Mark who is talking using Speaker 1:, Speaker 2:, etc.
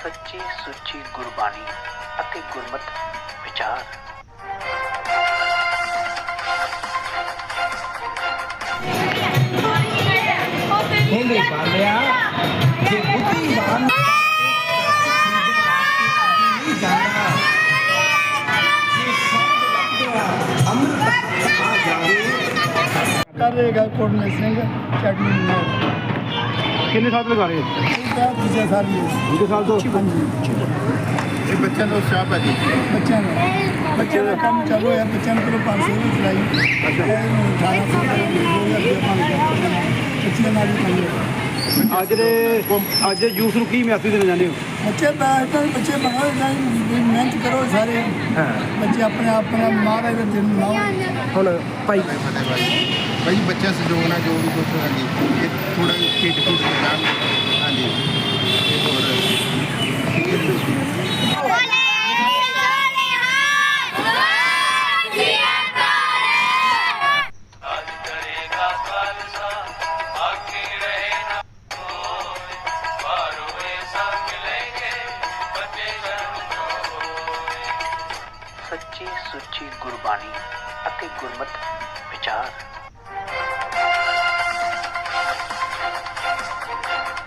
Speaker 1: ਸੁੱਚੀ ਗੁਰਬਾਣੀ ਅਤੇ ਗੁਰਮਤ ਵਿਚਾਰ
Speaker 2: ਕਹਿੰਦੇ ਬਾਲਿਆ ਜੇ ਬੁੱਧੀਮਾਨ ਨਹੀਂ ਜਾਣਦਾ ਜੇ ਸਭ ਲੱਗਦਾ ਅੰਮ੍ਰਿਤ ਆ ਜਾਵੇ
Speaker 3: ਕਰੇਗਾ ਕੋਟਨੇ ਸਿੰਘ ਚਟਨੀ ਨਾਲ
Speaker 4: ਕਿੰਨੇ ਸਾਲ ਤੋਂ ਲਗਾ ਰਹੇ ਹੋ?
Speaker 3: ਦੂਜਾ ਸਾਲ ਹੀ ਹੈ।
Speaker 4: ਦੂਜੇ ਸਾਲ ਤੋਂ?
Speaker 3: ਹਾਂਜੀ।
Speaker 4: ਇਹ ਬੱਚਿਆਂ ਦਾ ਉਤਸ਼ਾਹ ਭਾਜੀ
Speaker 3: ਬੱਚਿਆਂ ਦਾ ਬੱਚਿਆਂ ਦਾ ਕੰਮ ਚਾਲੂ ਹੈ ਬੱਚਿਆਂ ਨੂੰ ਪਹਿਲਾਂ 500 ਦੀ ਚਲਾਈ। ਅੱਛਾ। ਇਹਨੂੰ 1800 ਦਾ ਰੁਪਏ ਬੱਚਿਆਂ ਨਾਲ ਹੀ ਕੰਮ ਹੈ।
Speaker 4: ਅੱਜ ਦੇ ਅੱਜ ਦੇ ਯੂਥ ਨੂੰ ਕੀ ਮੈਸੇਜ ਦੇਣਾ ਚਾਹੁੰਦੇ ਹੋ?
Speaker 3: ਬੱਚੇ ਬੈਠ ਬੱਚੇ ਬਣਾਓ ਜਾਈ ਮਿਹਨਤ ਕਰੋ ਸਾਰੇ। ਬੱਚੇ ਆਪਣੇ ਆਪ ਨਾਲ ਮਹਾਰਾਜ ਦੇ ਦਿਨ ਲਾਓ
Speaker 4: ਹੁਣ ਭਾਈ
Speaker 5: ਭਾਈ ਬੱਚਾ ਸਹਿਯੋਗ ਨਾਲ ਜੋ ਵੀ ਕੁਝ ਹਾਂਜੀ, ਇਹ ਥੋੜਾ ਖੇਡ ਖੂਡ ਕੇ ਹਾਂਜੀ। ਤੇ ਹੋਰ
Speaker 1: ਸੱਚੀ ਸੁੱਚੀ ਗੁਰਬਾਣੀ ਅਤੇ ਗੁਰਮਤ ਵਿਚਾਰ।